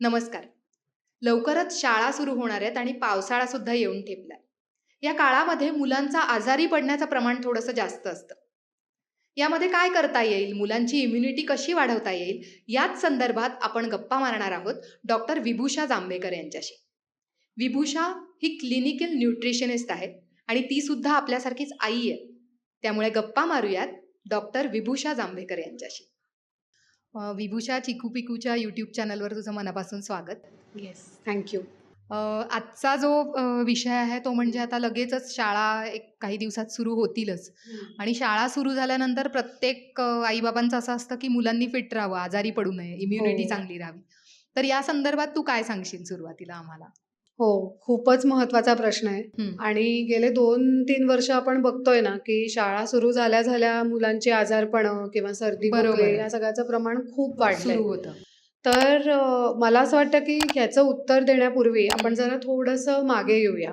नमस्कार. लवकरच शाळा सुरू होणार आहेत आणि पावसाळा सुद्धा येऊन ठेपलाय. या काळामध्ये मुलांचा आजारी पडण्याचं प्रमाण थोडंसं जास्त असतं. यामध्ये काय करता येईल? मुलांची इम्युनिटी कशी वाढवता येईल? याच संदर्भात आपण गप्पा मारणार आहोत डॉक्टर विभूषा जांभेकर यांच्याशी. विभूषा ही क्लिनिकल न्यूट्रिशनिस्ट आहे आणि ती सुद्धा आपल्यासारखीच आई आहे. त्यामुळे गप्पा मारूयात डॉक्टर विभूषा जांभेकर यांच्याशी. विभूषा चिकू पिकूच्या यूट्यूब चॅनलवर तुझं मनापासून स्वागत. येस थँक्यू आजचा जो विषय आहे तो म्हणजे आता लगेचच शाळा एक काही दिवसात सुरू होतीलच. आणि शाळा सुरू झाल्यानंतर प्रत्येक आईबाबांचं असं असतं की मुलांनी फिट राहावं आजारी पडू नये इम्युनिटी हो. चांगली राहावी. तर या संदर्भात तू काय सांगशील सुरुवातीला आम्हाला? हो खूपच महत्त्वाचा प्रश्न आहे. आणि गेले दोन तीन वर्ष आपण बघतोय ना की शाळा सुरू झाल्या झाल्या मुलांची आजारपण किंवा सर्दी बरोबर खोकले आहे. या सगळ्याचं प्रमाण खूप वाढलंय. सुरू होतं. तर अ, मला असं वाटतं की ह्याचं उत्तर देण्यापूर्वी आपण जरा थोडंसं मागे येऊया.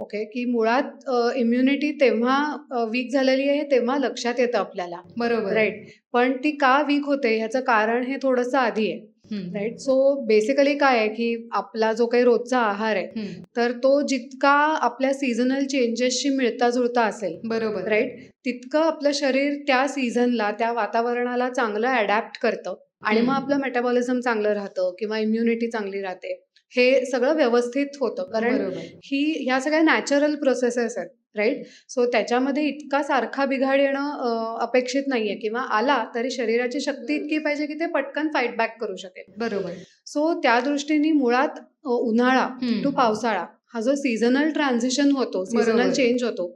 ओके? की मुळात इम्युनिटी तेव्हा वीक झालेली आहे तेव्हा लक्षात येतं आपल्याला. बरोबर. राईट पण ती का वीक होते ह्याचं कारण हे थोडंसं आधी आहे. राईट? सो बेसिकली काय आहे की आपला जो काही रोजचा आहार आहे तर तो जितका आपल्या सीझनल चेंजेसशी मिळता जुळता असेल बरोबर. राईट? तितकं आपलं शरीर त्या सीझनला त्या वातावरणाला चांगलं अडॅप्ट करतं आणि मग. आपलं मेटाबॉलिझम चांगलं राहतं किंवा इम्युनिटी चांगली राहते. हे सगळं व्यवस्थित होतं. कारण ही ह्या सगळ्या नॅचरल प्रोसेसेस आहेत. राईट? सो त्याच्यामध्ये इतका सारखा बिघाड येणं अपेक्षित नाहीये. किंवा आला तरी शरीराची शक्ती इतकी पाहिजे की ते पटकन फाईट बॅक करू शकेल. बरोबर. सो त्या दृष्टीने मुळात उन्हाळा टू पावसाळा हा जो सीझनल ट्रान्झिशन होतो सीझनल. चेंज होतो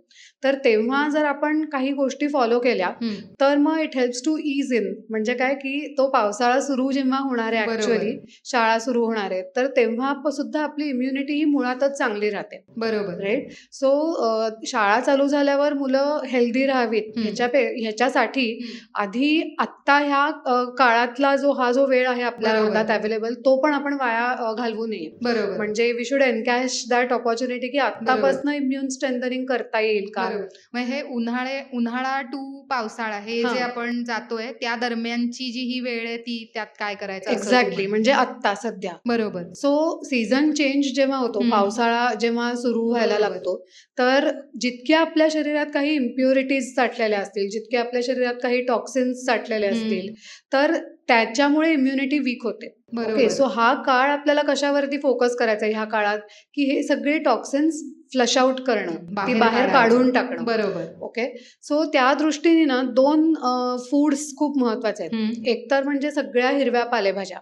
तर तेव्हा जर आपण काही गोष्टी फॉलो केल्या तर मग it helps to ease in म्हणजे काय की तो पावसाळा सुरू जेव्हा होणार आहे. ऍक्च्युअली शाळा सुरू होणार आहे तर तेव्हा सुद्धा आपली इम्युनिटी ही मुळातच चांगली राहते. बरोबर. राईट सो शाळा चालू झाल्यावर मुलं हेल्दी राहावीत. ह्याच्या ह्याच्यासाठी. आधी आत्ता ह्या काळातला जो हा जो वेळ आहे आपल्या. हातात अवेलेबल तो पण आपण वाया घालवू नये. बरोबर. म्हणजे we should encash that opportunity की आतापासून इम्युन स्ट्रेंथनिंग करता येईल का? बरोबर हे उन्हाळे उन्हाळा टू पावसाळा हे. जे आपण जातोय त्या दरम्यानची जी ही वेळ आहे ती त्यात काय करायचं एक्झॅक्टली म्हण- म्हणजे आत्ता सध्या. बरोबर. सो सीझन चेंज जेव्हा होतो. पावसाळा जेव्हा सुरू व्हायला. लागतो तर जितक्या आपल्या शरीरात काही इम्प्युरिटीज साठलेल्या असतील जितके आपल्या शरीरात काही टॉक्सिन्स साठलेले. असतील तर त्याच्यामुळे इम्युनिटी वीक होते. ओके बरोबर. सो हा काळ आपल्याला कशावरती फोकस करायचा ह्या काळात की हे सगळे टॉक्सिन्स फ्लश आउट करणं ती बाहेर. काढून टाकणं. बरोबर. ओके सो त्या दृष्टीने ना दोन फूड्स खूप महत्त्वाचे आहेत. हम्म. एक तर म्हणजे सगळ्या हिरव्या पालेभाज्या.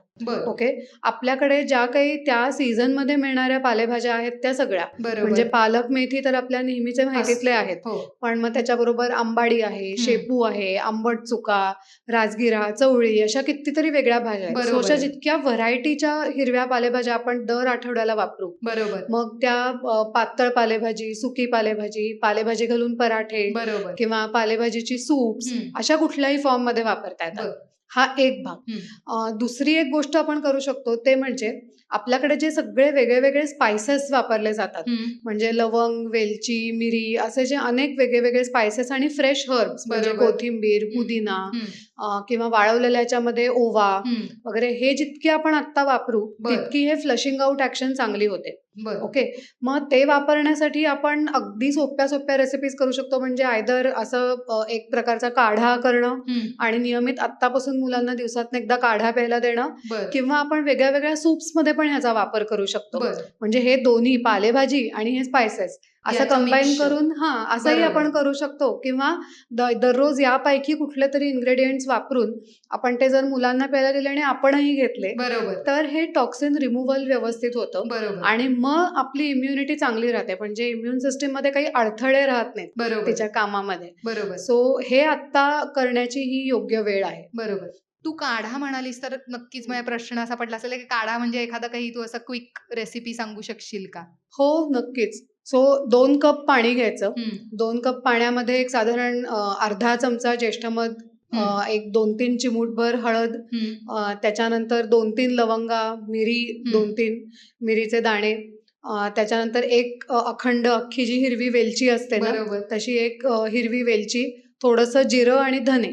ओके आपल्याकडे ज्या काही त्या सीझनमध्ये मिळणाऱ्या पालेभाज्या आहेत त्या सगळ्या. म्हणजे पालक मेथी तर आपल्या नेहमीचे माहितीतले. आहेत. हो. पण मग त्याच्याबरोबर आंबाडी आहे शेपू आहे आंबट चुका राजगिरा चवळी अशा कितीतरी वेगळ्या भाज्या आहेत. अशा. जितक्या व्हरायटीच्या हिरव्या पालेभाज्या आपण दर आठवड्याला वापरू. बरोबर. मग त्या पातळ पालेभाजी सुकी पालेभाजी पालेभाजी घालून पराठे बरोबर किंवा पालेभाजीची सूप्स हम्म. अशा कुठल्याही फॉर्ममध्ये वापरता येतात. हा एक भाग दुसरी एक गोष्ट आपण करू शकतो ते म्हणजे आपल्याकडे जे सगळे वेगळे वेगळे स्पायसेस वापरले जातात. म्हणजे लवंग वेलची मिरी असे जे अनेक वेगळे वेगळे स्पायसेस आणि फ्रेश हर्ब्स म्हणजे. कोथिंबीर पुदिना किंवा वाळवलेल्या याच्यामध्ये ओवा. वगैरे हे जितके आपण आत्ता वापरू. तितकी हे फ्लशिंग आउट ऍक्शन चांगली होते ओके मग ते वापरण्यासाठी आपण अगदी सोप्या सोप्या रेसिपीज करू शकतो म्हणजे आयदर असं एक प्रकारचा काढा करणं. आणि नियमित आत्तापासून मुलांना दिवसात एकदा काढा प्यायला देणं किंवा आपण वेगळ्या वेगळ्या सूप्समध्ये पण ह्याचा वापर करू शकतो. म्हणजे हे दोन्ही पालेभाजी आणि हे स्पायसेस. असं कंबाईन. करून हा असंही. आपण करू शकतो. किंवा दररोज यापैकी कुठले तरी इन्ग्रेडियंट्स वापरून आपण ते जर मुलांना प्यायला दिले आणि आपणही घेतले बरोबर. तर हे टॉक्सिन रिमूव्हल व्यवस्थित होतं. बरोबर. आणि मग आपली इम्युनिटी चांगली राहते. म्हणजे इम्युन सिस्टीममध्ये काही अडथळे राहत नाहीत बरोबर. तिच्या कामामध्ये. बरोबर. सो हे आता करण्याची ही योग्य वेळ आहे. बरोबर. तू काढा म्हणालीस तर नक्कीच माझ्या प्रश्न असा पडला असेल की काढा म्हणजे एखादा काही तू असं क्विक रेसिपी सांगू शकशील का? हो नक्कीच. सो दोन कप पाणी घ्यायचं. दोन कप पाण्यामध्ये एक साधारण अर्धा चमचा ज्येष्ठमध अ, हम्म. एक दोन तीन चिमूटभर हळद त्याच्यानंतर दोन तीन लवंगा मिरी दोन तीन मिरीचे दाणे त्याच्यानंतर एक अखंड अख्खी जी हिरवी वेलची असते ना तशी एक हिरवी वेलची थोडंसं जिरं आणि धने.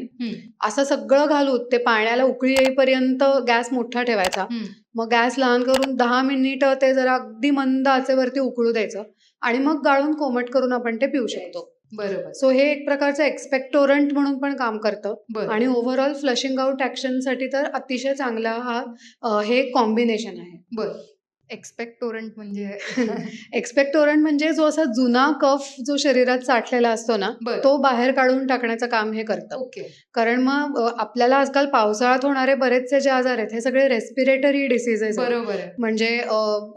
असं सगळं घालून ते पाण्याला उकळी येईपर्यंत गॅस मोठा ठेवायचा. मग गॅस लहान करून दहा मिनिटं ते जरा अगदी मंद आचेवरती उकळू द्यायचं आणि मग गाळून कोमट करून आपण ते पिऊ शकतो. बरोबर. सो हे एक प्रकारचं एक्सपेक्टोरंट म्हणून पण काम करतं. बरं. आणि ओव्हरऑल फ्लशिंग आउट ॲक्शनसाठी तर अतिशय चांगला हा हे कॉम्बिनेशन आहे. बरं. एक्सपेक्टोरंट म्हणजे एक्सपेक्टोरंट म्हणजे जो असा जुना कफ जो शरीरात साठलेला असतो ना तो बाहेर काढून टाकण्याचं काम हे करतं. ओके. कारण मग आपल्याला आजकाल पावसाळ्यात होणारे बरेचसे जे आजार आहेत हे सगळे रेस्पिरेटरी डिसीजेस आहेत. बरोबर म्हणजे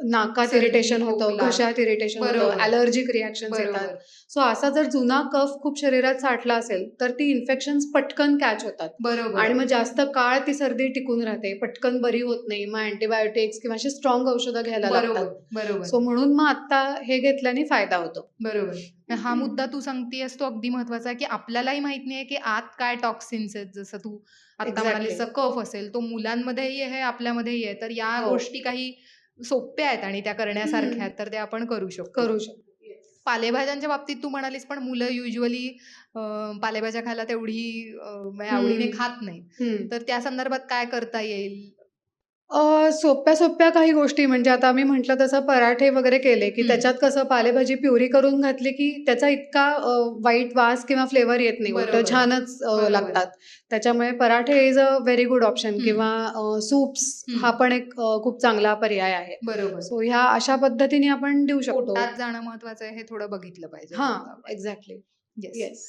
नाकात इरिटेशन होतं. घशात इरिटेशन होतं. अलर्जिक रिॲक्शन येतात. सो असा जर जुना कफ खूप शरीरात साठला असेल तर ती इन्फेक्शन पटकन कॅच होतात. बरोबर. आणि मग जास्त काळ ती सर्दी टिकून राहते. पटकन बरी होत नाही. मग अँटीबायोटिक्स किंवा अशी स्ट्रॉंग औषधं घ्यायला बरोबर लागतात. बरोबर. सो म्हणून मग आता हे घेतल्याने फायदा होतो. बरोबर. हा मुद्दा तू सांगतेस तो अगदी महत्त्वाचा आहे की आपल्यालाही माहीत नाही की आत काय टॉक्सिन्स आहेत. जसं तू आता. म्हणालीस कफ असेल तो मुलांमध्येही आहे आपल्यामध्येही आहे. तर या हो. गोष्टी काही सोप्या आहेत आणि त्या करण्यासारख्या आहेत तर त्या आपण करू शकतो. करू शकतो. पालेभाज्यांच्या बाबतीत तू म्हणालीस पण मुलं युजली पालेभाज्या खायला तेवढी म्हणजे आवडीने. खात नाही. तर त्या संदर्भात काय करता येईल अ, सोप्या सोप्या काही गोष्टी म्हणजे आता आम्ही म्हटलं तसं पराठे वगैरे केले की. त्याच्यात कसं पालेभाजी प्युरी करून घातली की त्याचा इतका अ, वाईट वास किंवा फ्लेवर येत नाही बरोबर. उलट छानच अ, बरोबर. लागतात त्याच्यामुळे parathe is a very good option. किंवा सूप्स. हा पण एक अ, खूप चांगला पर्याय आहे बरोबर सो ह्या अशा पद्धतीने आपण देऊ शकतो पोटात जाणं महत्वाचं आहे हे थोडं बघितलं पाहिजे हा एक्झॅक्टली. येस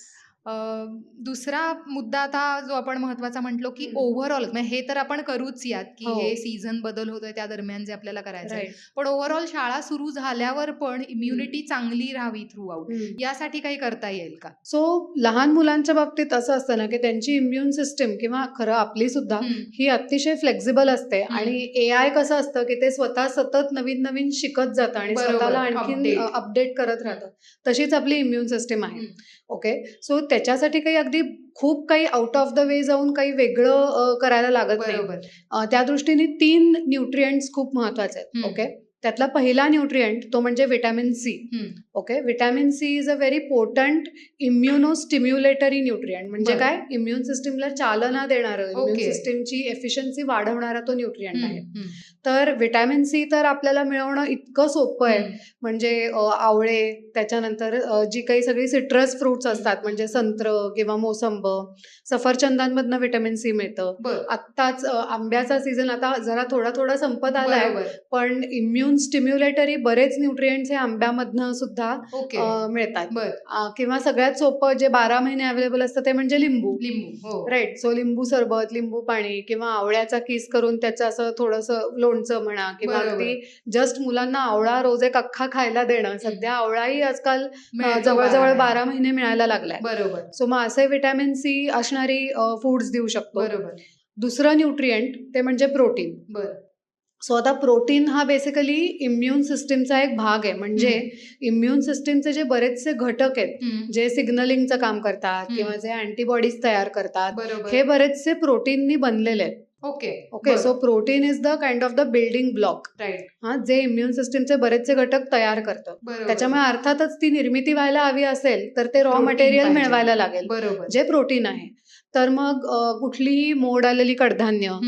दुसरा मुद्दा आता जो आपण महत्त्वाचा म्हटलो की. ओव्हरऑल म्हणजे हे तर आपण करूच यात की हो. हे सीझन बदल होतोय त्या दरम्यान जे आपल्याला करायचं आहे. पण ओव्हरऑल शाळा सुरू झाल्यावर पण इम्युनिटी चांगली राहावी थ्रू आउट यासाठी काही करता येईल का सो लहान मुलांच्या बाबतीत असं असतं ना की त्यांची इम्युन सिस्टीम किंवा खरं आपली सुद्धा. ही अतिशय फ्लेक्झिबल असते. आणि ए आय कसं असतं की ते स्वतः सतत नवीन नवीन शिकत जातं आणि स्वतःला update. अपडेट करत राहतं तशीच आपली इम्युन सिस्टीम आहे. ओके सो त्याच्यासाठी काही अगदी खूप काही आउट ऑफ द वे जाऊन काही वेगळं करायला लागत नाही. त्या दृष्टीने तीन न्यूट्रिएंट्स खूप महत्त्वाचे आहेत. ओके त्यातला पहिला न्यूट्रिएंट तो म्हणजे vitamin C. Okay vitamin C is a very potent immuno stimulatory nutrient म्हणजे. काय इम्युन सिस्टीमला चालना देणारं इम्युन. सिस्टीमची एफिशियन्सी वाढवणारा तो न्यूट्रिएंट आहे. तर विटॅमिन सी तर आपल्याला मिळवणं इतकं सोपं आहे. म्हणजे आवळे त्याच्यानंतर जी काही सगळी सिट्रस फ्रुट्स असतात म्हणजे संत्र किंवा मोसंब सफरचंदांमधनं विटॅमिन सी मिळतं. आत्ताच आंब्याचा सीझन आता जरा थोडा थोडा संपत आलाय पण इम्युन स्टिम्युलेटरी बरेच न्यूट्रिएंट्स हे आंब्यामधनं सुद्धा मिळतात. किंवा सगळ्यात सोपं जे बारा महिने अवेलेबल असतं ते म्हणजे लिंबू. लिंबू हो. राईट सो लिंबू सरबत लिंबू पाणी किंवा आवळ्याचा किस करून त्याचं असं थोडंसं लोणचं म्हणा किंवा. अगदी जस्ट मुलांना आवळा रोज एक अख्खा खायला देणं. सध्या आवळाही आजकाल जवळजवळ बारा महिने मिळायला लागलाय. बरोबर. सो मग असे विटॅमिन सी असणारी फूड्स देऊ शकतो. बरोबर. दुसरं न्यूट्रिएंट ते म्हणजे प्रोटीन बर. सो आता प्रोटीन हा बेसिकली इम्युन सिस्टीमचा एक भाग आहे. म्हणजे इम्युन सिस्टीमचे जे बरेचसे घटक आहेत. जे सिग्नलिंगचं काम करतात. किंवा जे अँटीबॉडीज तयार करतात हे बरेचसे प्रोटीननी बनलेले आहेत. Okay. Okay so protein is the kind of the building block right हा जे इम्युन सिस्टीमचे बरेचसे घटक तयार करतं त्याच्यामुळे अर्थातच ती निर्मिती व्हायला हवी असेल तर ते रॉ मटेरियल. मिळवायला लागेल. बरोबर. जे प्रोटीन आहे. तर मग कुठलीही मोड आलेली कडधान्य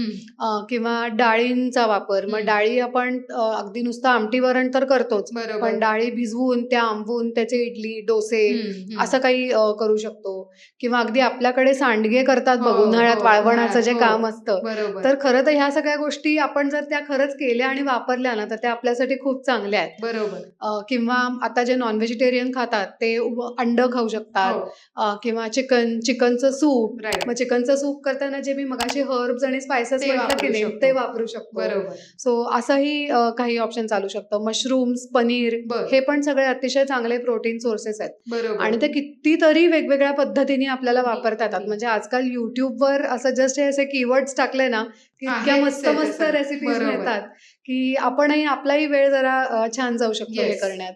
किंवा डाळींचा वापर मग. डाळी आपण अगदी नुसतं आमटी वरण तर करतोच पण डाळी भिजवून त्या आंबवून त्याचे इडली डोसे. असं काही करू शकतो. किंवा अगदी आपल्याकडे सांडगे करतात बघ हो, उन्हाळ्यात हो, वाळवणाचं जे उन्हाळ्यात, काम हो. असतं तर खरं तर ह्या सगळ्या गोष्टी आपण जर त्या खरंच केल्या आणि वापरल्या ना तर त्या आपल्यासाठी खूप चांगल्या आहेत. बरोबर. किंवा आता जे नॉन व्हेजिटेरियन खातात ते अंड खाऊ शकतात. हो. किंवा चिकन चिकनचं सूप मग चिकनचं सूप करताना जे मी मगाशी हर्ब्स आणि स्पायसेस ते म्हटलं की वापरू नाही शकतो. ते वापरू शकतो. बरोबर. सो असंही काही ऑप्शन चालू शकतं. मशरूम्स पनीर हे पण सगळे अतिशय चांगले प्रोटीन सोर्सेस आहेत. बरोबर. आणि ते कितीतरी वेगवेगळ्या पद्धतीने आपल्याला वापरता येतात म्हणजे आजकाल युट्यूबवर असं जस्ट हे असे कीवर्ड्स टाकले ना की इतक्या मस्त मस्त. रेसिपीज. मिळतात की आपणही आपलाही वेळ जरा छान जाऊ शकतो हे. करण्यात.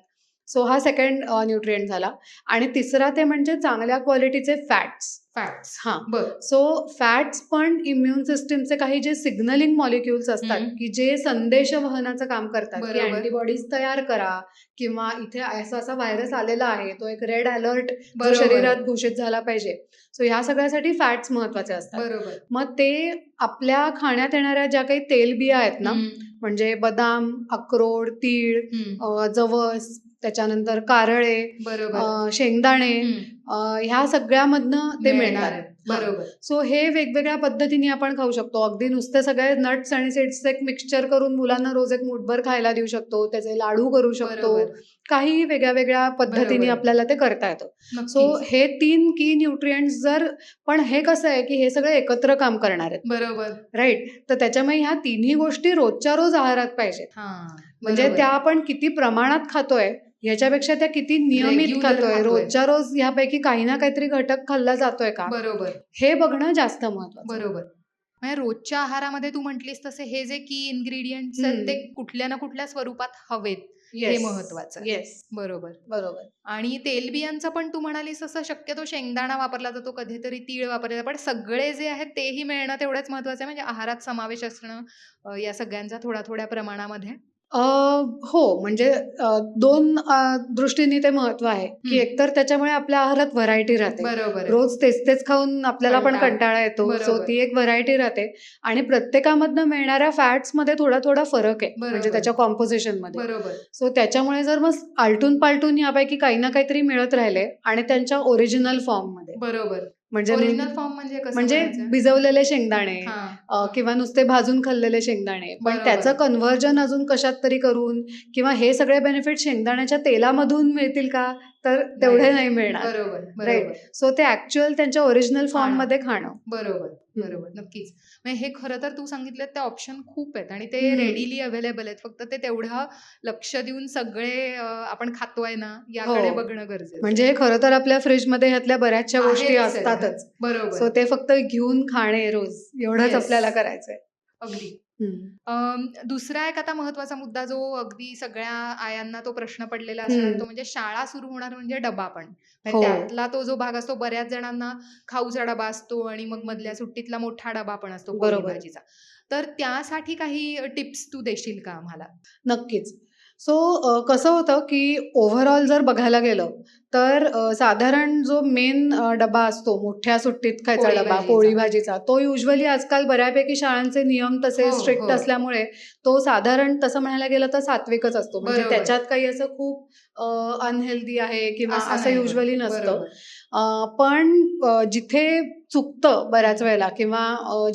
सो हा सेकंड न्यूट्रिएंट झाला. आणि तिसरा ते म्हणजे चांगल्या क्वालिटीचे फॅट्स फॅट्स हां. बर. सो फॅट्स पण इम्युन सिस्टीमचे काही जे सिग्नलिंग मॉलिक्युल्स असतात. की जे संदेश वहनाचं काम करतात की. अँटीबॉडीज तयार करा किंवा इथे असा असा व्हायरस आलेला आहे तो एक रेड अलर्ट. शरीरात घोषित झाला पाहिजे. सो ह्या सगळ्यासाठी फॅट्स महत्त्वाचे असतात. बरोबर. मग ते आपल्या खाण्यात येणाऱ्या ज्या काही तेलबिया आहेत ना म्हणजे बदाम अक्रोड तीळ जवस त्याच्यानंतर कारळे शेंगदाणे ह्या सगळ्यामधनं ते मिळणार आहे. बरोबर. सो हे वेगवेगळ्या पद्धतीने आपण खाऊ शकतो. अगदी नुसते सगळे नट्स आणि सीड्स एक मिक्सचर करून मुलांना रोज एक मुठभर खायला देऊ शकतो. त्याचे लाडू करू शकतो. काही वेगळ्या वेगळ्या पद्धतीने. आपल्याला ते करता येतं. सो. हे तीन की न्यूट्रिएंट्स जर पण हे कसं आहे की हे सगळे एकत्र काम करणार आहेत. बरोबर. राईट तर त्याच्यामुळे ह्या तिन्ही गोष्टी रोजच्या रोज आहारात पाहिजेत. म्हणजे. त्या आपण किती प्रमाणात खातोय ह्याच्यापेक्षा त्या किती नियमित खातोय. रोजच्या रोज ह्यापैकी काही ना काहीतरी घटक खाल्ला जातोय का? बरोबर. हे बघणं जास्त महत्वाचं बरोबर. म्हणजे रोजच्या आहारामध्ये तू म्हटलीस तसे हे जे की इन्ग्रेडियंट्स आहेत. ते कुठल्या ना कुठल्या स्वरूपात हवेत. हे महत्वाचं. येस बरोबर. बरोबर. आणि तेलबियांचं पण तू म्हणालीस तसं शक्यतो शेंगदाणा वापरला जातो कधीतरी तीळ वापरला जातो. पण सगळे जे आहेत तेही मिळणं तेवढंच महत्वाचं आहे. म्हणजे आहारात समावेश असणं या सगळ्यांचा थोड्या थोड्या प्रमाणामध्ये. अं, हो म्हणजे अं, दोन अं, दृष्टीने ते महत्त्व आहे की. एकतर त्याच्यामुळे आपल्या आहारात व्हरायटी राहते बरोबर आहे. रोज तेच तेच खाऊन आपल्याला पण कंटाळा. कंटाळा येतो सो बरोबर. ती एक व्हरायटी राहते आणि प्रत्येकामधनं मिळणाऱ्या फॅट्समध्ये थोडा थोडा फरक आहे म्हणजे बरोबर. त्याच्या कॉम्पोजिशनमध्ये बरोबर सो त्याच्यामुळे जर मग आलटून पालटून यापैकी काही ना काहीतरी मिळत राहिले आणि त्यांच्या ओरिजिनल फॉर्ममध्ये बरोबर म्हणजे ओरिजिनल फॉर्म म्हणजे म्हणजे? भिजवलेले शेंगदाणे किंवा नुसते भाजून खाल्लेले शेंगदाणे पण. त्याचं कन्व्हर्जन अजून कशात तरी करून किंवा हे सगळे बेनिफिट शेंगदाण्याच्या तेलामधून मिळतील का तर तेवढे नाही मिळणार बरोबर. बरोबर सो ते ऍक्च्युअल त्यांच्या ओरिजिनल फॉर्म. मध्ये खाणं बरोबर बरोबर नक्कीच म्हणजे हे खरं तर तू सांगितलं त्या ऑप्शन खूप आहेत आणि ते हम्म. रेडीली अवेलेबल आहेत फक्त ते तेवढं लक्ष देऊन सगळे अं, आपण खातोय ना याकडे हो. बघणं गरजेचं आहे. म्हणजे खरं तर आपल्या फ्रीजमध्ये ह्यातल्या बऱ्याचशा गोष्टी आहेच. असतातच बरोबर सो ते फक्त घेऊन खाणे रोज एवढंच. आपल्याला करायचंय अगदी अम, दुसरा एक आता महत्त्वाचा मुद्दा जो अगदी सगळ्या आयांना तो प्रश्न पडलेला असणार हम्म. तो म्हणजे शाळा सुरू होणार म्हणजे डबा पण म्हणजे हो. त्यातला तो जो भाग असतो बऱ्याच जणांना खाऊचा डबा असतो आणि मग मधल्या सुट्टीतला मोठा डबा पण असतो पोळी बरोबर. भाजीचा तर त्यासाठी काही टिप्स तू देशील का आम्हाला नक्कीच सो कसं होतं की ओव्हरऑल जर बघायला गेलं तर अ, साधारण जो मेन डबा असतो मोठ्या सुट्टीत खायचा पोळी डबा भाजीचा. पोळी भाजीचा तो युजली आजकाल बऱ्यापैकी शाळांचे नियम तसे हो, स्ट्रिक्ट हो. असल्यामुळे तो साधारण तसं म्हणायला गेलं तर सात्विकच असतो म्हणजे बरोबर. त्याच्यात काही असं खूप अनहेल्दी आहे किंवा असं. युजली नसतं बरोबर. अ, पण अ, जिथे चुकतं बऱ्याच वेळेला किंवा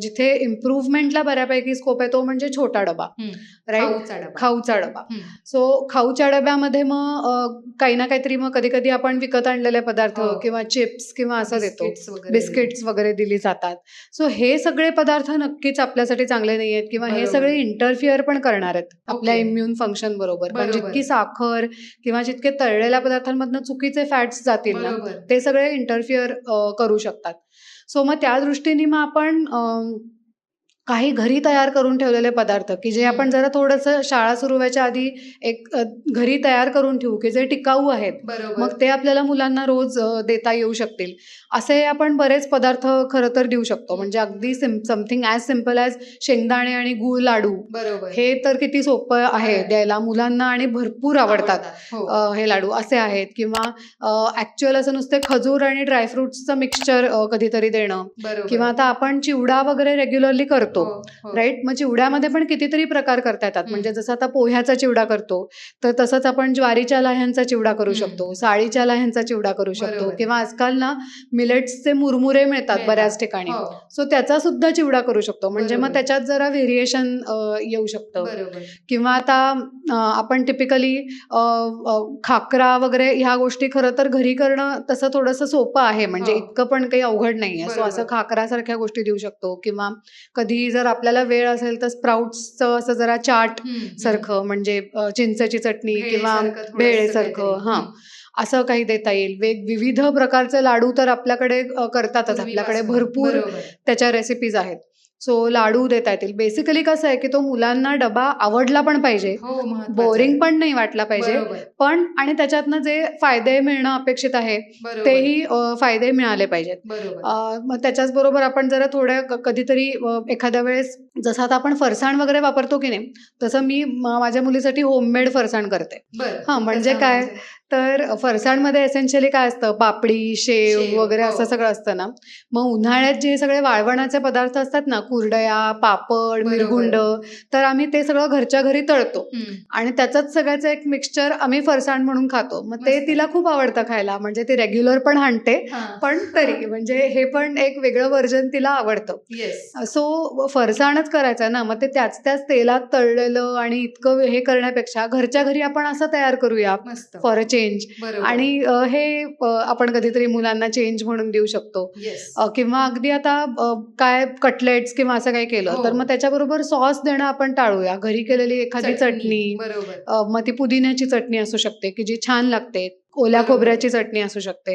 जिथे इम्प्रूव्हमेंटला बऱ्यापैकी स्कोप आहे तो म्हणजे छोटा डबा. राईट खाऊचा डबा. सो खाऊच्या डब्यामध्ये मग काही ना काहीतरी मग कधी कधी आपण विकत आणलेले पदार्थ हो. किंवा चिप्स किंवा असं देतो बिस्किट्स वगैरे दिली जातात सो हे सगळे पदार्थ नक्कीच आपल्यासाठी चांगले नाही आहेत किंवा हे. सगळे इंटरफिअर पण करणार आहेत आपल्या. इम्युन फंक्शन बरोबर कारण. जितकी साखर किंवा जितके तळलेल्या पदार्थांमधनं चुकीचे फॅट्स जातील ना ते सगळे इंटरफिअर करू शकतात सो मग त्या दृष्टीने मग आपण काही घरी तयार करून ठेवलेले पदार्थ की जे आपण. जरा थोडंसं शाळा सुरू व्हायच्या आधी एक अ, घरी तयार करून ठेवू की जे टिकाऊ आहेत बरोबर. मग ते आपल्याला मुलांना रोज अ, देता येऊ शकतील. असे आपण बरेच पदार्थ खरं तर देऊ शकतो. म्हणजे अगदी sim something as simple as शेंगदाणे आणि गूळ लाडू. बरोबर. हे तर किती सोपं आहे आहे. द्यायला. मुलांना आणि भरपूर आवडतात हो. अ, हे लाडू. असे आहेत. किंवा ऍक्च्युअल असं नुसते खजूर आणि ड्रायफ्रुट्सचं मिक्सचर कधीतरी देणं. बरोबर. किंवा आता आपण चिवडा वगैरे रेग्युलरली करतो. हो, हो. राईट मग चिवड्यामध्ये पण कितीतरी प्रकार करता येतात. म्हणजे जसं आता पोह्याचा चिवडा करतो तर तसंच आपण ज्वारीच्या लाह्यांचा चिवडा करू. शकतो साळीच्या लाह्यांचा चिवडा करू शकतो. किंवा आजकाल ना मिलेट्सचे मुरमुरे मिळतात. बऱ्याच ठिकाणी हो, सो त्याचा सुद्धा चिवडा करू शकतो म्हणजे मग. त्याच्यात जरा व्हेरिएशन येऊ शकतं किंवा आता आपण टिपिकली खाकरा वगैरे ह्या गोष्टी खरं तर घरी करणं तसं थोडंसं सोपं आहे म्हणजे हो. इतकं पण काही अवघड नाही आहे सो. असं खाकरासारख्या गोष्टी देऊ शकतो किंवा कधी जर आपल्याला वेळ असेल तर स्प्राउट्सचं असं जरा चाट. सारखं म्हणजे चिंचेची चटणी किंवा भेळेसारखं. हां. असं काही देता येईल वेग विविध प्रकारचे लाडू तर आपल्याकडे करतातच आपल्याकडे. भरपूर त्याच्या रेसिपीज आहेत सो लाडू देता येतील. बेसिकली कसं आहे की तो मुलांना डबा आवडला पण पाहिजे. हो बोरिंग आहे. पण नाही वाटला पाहिजे. पण आणि त्याच्यातनं जे फायदे मिळणं अपेक्षित आहे तेही फायदे मिळाले पाहिजेत. मग त्याच्याच बरोबर आपण जरा थोड्या कधीतरी एखाद्या वेळेस जसं आता आपण फरसाण वगैरे वापरतो की नाही तसं मी माझ्या मुलीसाठी होममेड फरसाण करते. हां, म्हणजे काय? तर फरसाणमध्ये एसेन्शियली काय असतं? पापडी शेव वगैरे हो. असं सगळं असतं ना. मग उन्हाळ्यात जे सगळे वाळवणाचे पदार्थ असतात ना कुरडया पापड. मिरगुंड तर आम्ही ते सगळं घरच्या घरी तळतो. आणि त्याचंच सगळ्याचं एक मिक्सचर आम्ही फरसाण म्हणून खातो. मग ते. तिला खूप आवडतं खायला. म्हणजे ती रेग्युलर पण आणते हां. पण तरी. म्हणजे हे पण एक वेगळं व्हर्जन तिला आवडतं. सो फरसाणच करायचं ना. मग ते त्याच त्याच तेलात तळलेलं आणि इतकं हे करण्यापेक्षा घरच्या घरी आपण असं तयार करूया. मस्त. फॉर अ चेंज आणि हे आपण कधीतरी मुलांना चेंज म्हणून देऊ शकतो. किंवा अगदी आता काय कटलेट्स किंवा असं काही केलं हो. तर मग त्याच्याबरोबर सॉस देणं आपण टाळूया. घरी केलेली एखादी चटणी मग ती पुदिन्याची चटणी असू शकते की जी छान लागते. ओल्या. खोबऱ्याची चटणी असू शकते.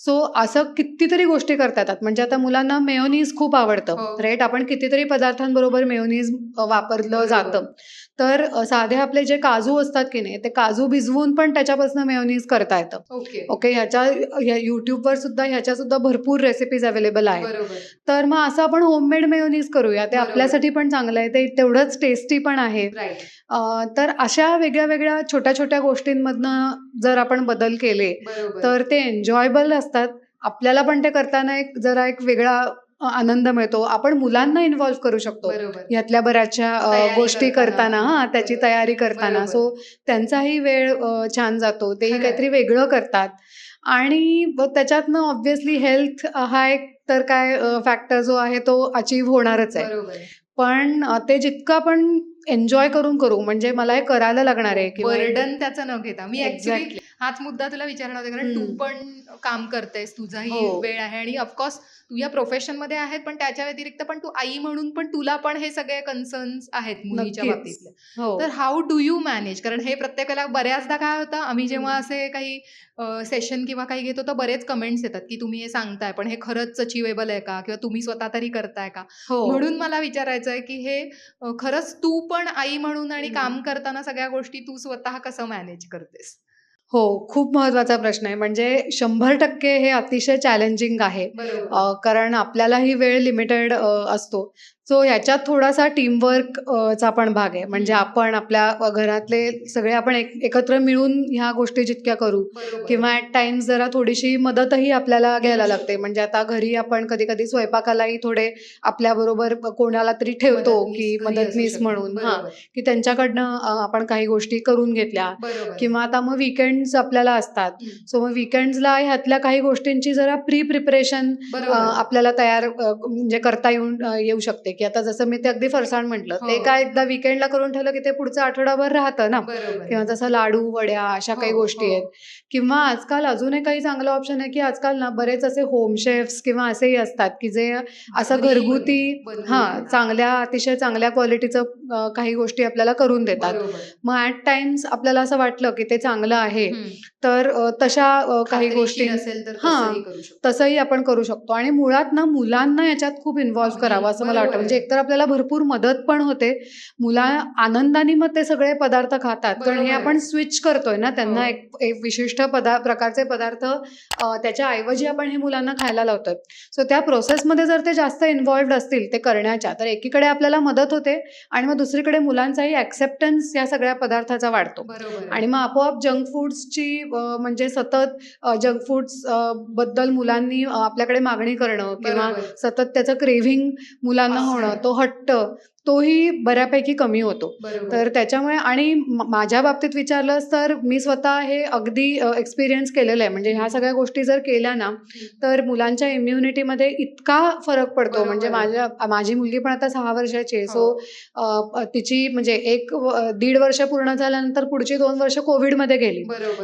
सो असं कितीतरी गोष्टी करता येतात. म्हणजे आता मुलांना मेयोनीज खूप आवडतं हो. राईट आपण कितीतरी पदार्थांबरोबर मेयोनीज वापरलं. जातं. तर साधे आपले जे काजू असतात की नाही ते काजू भिजवून पण त्याच्यापासून मेयोनीज करता येतं. ओके. ह्याच्या ह्या युट्यूबवर सुद्धा ह्याच्या सुद्धा भरपूर रेसिपीज अवेलेबल आहेत. तर मग असं आपण होममेड मेयोनीज करूया. ते. आपल्यासाठी पण चांगलं आहे. ते तेवढंच टेस्टी पण आहे. तर अशा वेगळ्या वेगळ्या छोट्या छोट्या गोष्टींमधनं जर आपण बदल केले तर ते एन्जॉयबल असतात. आपल्याला पण ते करताना एक जरा एक वेगळा आनंद मिळतो आपण मुलांना इन्व्हॉल्व करू शकतो ह्यातल्या बऱ्याचशा गोष्टी करताना. हा त्याची. तयारी करताना. सो त्यांचाही वेळ छान जातो तेही. काहीतरी वेगळं करतात आणि त्याच्यातनं ऑब्व्हियसली हेल्थ हा एक तर काय फॅक्टर जो आहे तो अचीव होणारच आहे. पण ते जितकं आपण एन्जॉय करून करू म्हणजे मला हे करायला लागणार आहे किंवा बर्डन त्याचं न घेता मी ऍक्च्युली. हाच मुद्दा तुला विचारणार होते कारण तू. पण काम करतेस तुझाही हो. वेळ आहे आणि ऑफकोर्स तू या प्रोफेशनमध्ये आहेत पण त्याच्या व्यतिरिक्त पण तू आई म्हणून पण तुला पण हे सगळे कन्सर्न्स आहेत मुलीच्या. बाबतीतले हो तर हाऊ डू यू मॅनेज कारण हे प्रत्येकाला बऱ्याचदा काय होतं आम्ही जेव्हा. असे काही सेशन किंवा काही घेतो तर बरेच कमेंट्स येतात की तुम्ही हे सांगताय पण हे खरंच अचिवेबल आहे का किंवा तुम्ही स्वतः तरी करताय का हो म्हणून मला विचारायचं आहे की हे खरंच तू पण आई म्हणून आणि. काम करताना सगळ्या गोष्टी तू स्वतः कसं मॅनेज करतेस हो खूप महत्त्वाचा प्रश्न आहे. म्हणजे शंभर टक्के हे अतिशय चॅलेंजिंग आहे. अ, कारण आपल्यालाही वेळ लिमिटेड असतो. सो ह्याच्यात थोडासा टीमवर्क चा पण भाग आहे. म्हणजे. आपण आपल्या अ, घरातले सगळे आपण एक एकत्र मिळून ह्या गोष्टी जितक्या करू किंवा ॲट टाइम्स जरा थोडीशी मदतही आपल्याला घ्यायला लागते. म्हणजे आता घरी आपण कधी कधी स्वयंपाकालाही थोडे आपल्याबरोबर कोणाला तरी ठेवतो की मदतनीस. म्हणून. हां. की त्यांच्याकडनं अ, आपण काही गोष्टी करून घेतल्या किंवा आता मग विकेंड्स आपल्याला असतात. सो मग विकेंड्सला ह्यातल्या काही गोष्टींची जरा प्री प्रिपरेशन आपल्याला तयार म्हणजे करता येऊन येऊ शकते. की आता जसं मी ते अगदी फरसाण म्हटलं ते हो. काय एकदा विकेंडला करून ठेवलं की ते पुढचं आठवडाभर राहतं ना. किंवा जसं लाडू वड्या अशा काही हो, गोष्टी हो. आहेत. किंवा आजकाल अजून एक काही चांगलं ऑप्शन आहे की आजकाल ना बरेच असे होम शेफ्स किंवा असेही असतात की जे असं घरी घरगुती हा. चांगल्या अतिशय चांगल्या क्वालिटीचं काही गोष्टी आपल्याला करून देतात. मग ॲट टाइम्स आपल्याला असं वाटलं की ते चांगलं आहे. तर तशा काही गोष्टी असेल तर हां. तसंही आपण करू शकतो आणि मुळात ना मुलांना याच्यात खूप इन्व्हॉल्व्ह अगदी, करावं असं मला वाटतं. म्हणजे एकतर आपल्याला भरपूर मदत पण होते मुला आनंदाने मग ते सगळे पदार्थ खातात कारण हे आपण. स्विच करतोय ना त्यांना हो. एक विशिष्ट पदा प्रकारचे पदार्थ त्याच्या ऐवजी आपण हे मुलांना खायला लावतोय सो त्या प्रोसेसमध्ये जर ते जास्त इन्व्हॉल्व्ड असतील ते करण्याच्या तर एकीकडे आपल्याला मदत होते आणि मग दुसरीकडे मुलांचाही ऍक्सेप्टन्स या सगळ्या पदार्थाचा वाढतो. आणि मग आपोआप जंक फूड्सची म्हणजे सतत जंक फूड्सबद्दल मुलांनी आपल्याकडे मागणी करणं किंवा. सतत त्याचं क्रेव्हिंग मुलांना. होणं तो हट्ट तोही बऱ्यापैकी कमी होतो. तर त्याच्यामुळे आणि माझ्या बाबतीत विचारलंस तर मी स्वतः हे अगदी एक्सपिरियन्स केलेलं आहे. म्हणजे ह्या सगळ्या गोष्टी जर केल्या ना तर मुलांच्या इम्युनिटीमध्ये इतका फरक पडतो. म्हणजे. माझ्या माझी मुलगी पण आता सहा वर्षाची आहे. हो. सो तिची म्हणजे एक दीड वर्ष पूर्ण झाल्यानंतर पुढची दोन वर्ष कोविडमध्ये गेली.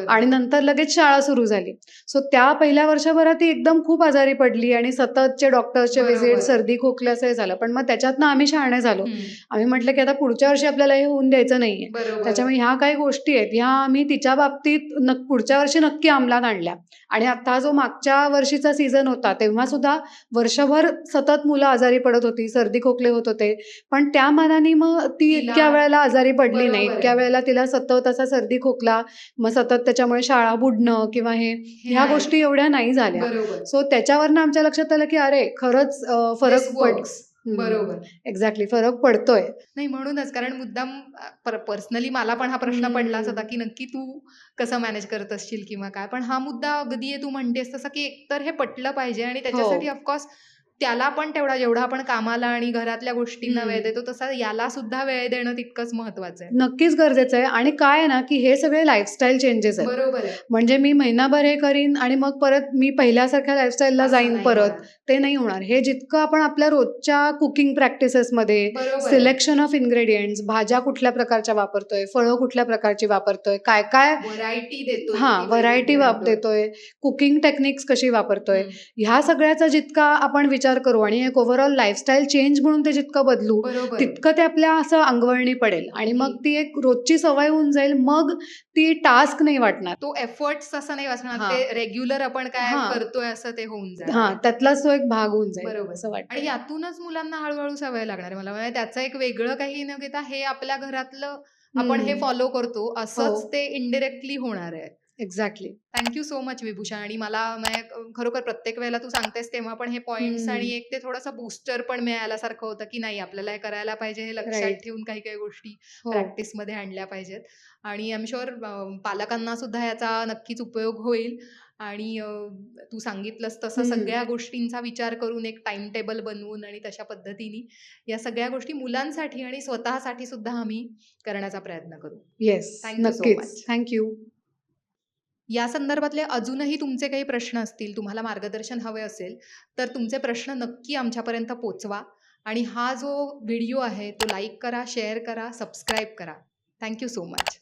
आणि नंतर लगेच शाळा सुरू झाली. सो त्या पहिल्या वर्षभरात ती एकदम खूप आजारी पडली आणि सततचे बरोबर. व्हिजिट सर्दी खोकल्याचं हे झालं. पण मग त्याच्यातनं आम्ही शहाणे झालो. आम्ही म्हटलं की आता पुढच्या वर्षी आपल्याला हे होऊन द्यायचं नाहीये. त्याच्यामुळे ह्या काही गोष्टी आहेत. ह्या आम्ही तिच्या बाबतीत पुढच्या वर्षी नक्की अंमलात आणल्या. आणि आता जो मागच्या वर्षीचा सीझन होता तेव्हा सुद्धा वर्षभर सतत मुलं आजारी पडत होती सर्दी खोकले होत होते. पण त्या मानाने मग ती इतक्या वेळेला आजारी पडली नाही. इतक्या वेळेला तिला सतत असा सर्दी खोकला मग सतत त्याच्यामुळे शाळा बुडणं किंवा हे ह्या. गोष्टी एवढ्या नाही झाल्या. सो त्याच्यावरनं आमच्या लक्षात आलं की अरे खरंच फरक पड. बरोबर. एक्झॅक्टली फरक पडतोय. नाही म्हणूनच कारण मुद्दाम पर्सनली मला पण हा प्रश्न. पडलाच होता की नक्की तू कसं मॅनेज करत असशील किंवा काय? पण हा मुद्दा अगदी तू म्हणतेस तसं की एकतर हे पटलं पाहिजे आणि त्याच्यासाठी ऑफकोर्स त्याला पण तेवढा जेवढा आपण कामाला आणि घरातल्या गोष्टींना. वेळ देतो तसा याला सुद्धा वेळ देणं तितकंच महत्वाचं आहे. नक्कीच गरजेचं आहे. आणि काय ना की हे सगळे लाईफस्टाईल चेंजेस आहेत. बरोबर म्हणजे मी महिनाभर हे करीन आणि मग परत मी पहिल्यासारख्या लाईफस्टाईलला जाईन परत. ते नाही होणार हे जितकं आपण आपल्या रोजच्या कुकिंग प्रॅक्टिसेसमध्ये. सिलेक्शन ऑफ इन्ग्रेडियंट्स भाज्या कुठल्या प्रकारच्या वापरतोय फळं कुठल्या प्रकारची वापरतोय काय काय व्हरायटी देतो हा व्हरायटी वाप देतोय कुकिंग टेक्निक्स कशी वापरतोय ह्या सगळ्याचा जितका आपण विचार करू आणि एक ओव्हरऑल लाईफस्टाईल चेंज म्हणून ते जितकं बदलू. तितकं ते आपल्या असं अंगवळणी पडेल आणि मग ती एक रोजची सवय होऊन जाईल मग ती टास्क नाही वाटणार तो एफर्ट्स असं नाही वाचणार. ते रेग्युलर आपण काय. करतोय असं ते होऊन जाईल हा त्यातलाच तो एक भाग होऊन जाईल बरोबर. असं वाटतं आणि यातूनच मुलांना हळूहळू सवय लागणार आहे मला त्याचं एक वेगळं काही न घेता हे आपल्या घरातलं आपण हे. फॉलो करतो असंच हो. ते इनडिरेक्टली होणार आहे exactly thank you so much Vibhusha आणि मला खरोखर प्रत्येक वेळेला तू सांगतेस तेव्हा पण हे पॉइंट्स. आणि एक ते थोडंसं बूस्टर पण मिळाल्यासारखं होतं की नाही आपल्याला हे करायला पाहिजे हे लक्षात. ठेवून काही काही गोष्टी हो प्रॅक्टिसमध्ये आणल्या पाहिजेत आणि एम शुअर पालकांना सुद्धा याचा नक्कीच उपयोग होईल आणि तू सांगितलंस तसं हम्म. सगळ्या गोष्टींचा विचार करून एक टाइम टेबल बनवून आणि तशा पद्धतीने या सगळ्या गोष्टी मुलांसाठी आणि स्वतःसाठी सुद्धा आम्ही करण्याचा प्रयत्न करू. येस Thank you so नक्कीच. much. थँक्यू या संदर्भातले अजूनही तुमचे काही प्रश्न असतील तुम्हाला मार्गदर्शन हवे असेल तर तुमचे प्रश्न नक्की आमच्यापर्यंत पोचवा. आणि हा जो व्हिडिओ आहे तो लाईक करा शेअर करा सबस्क्राईब करा. Thank you so much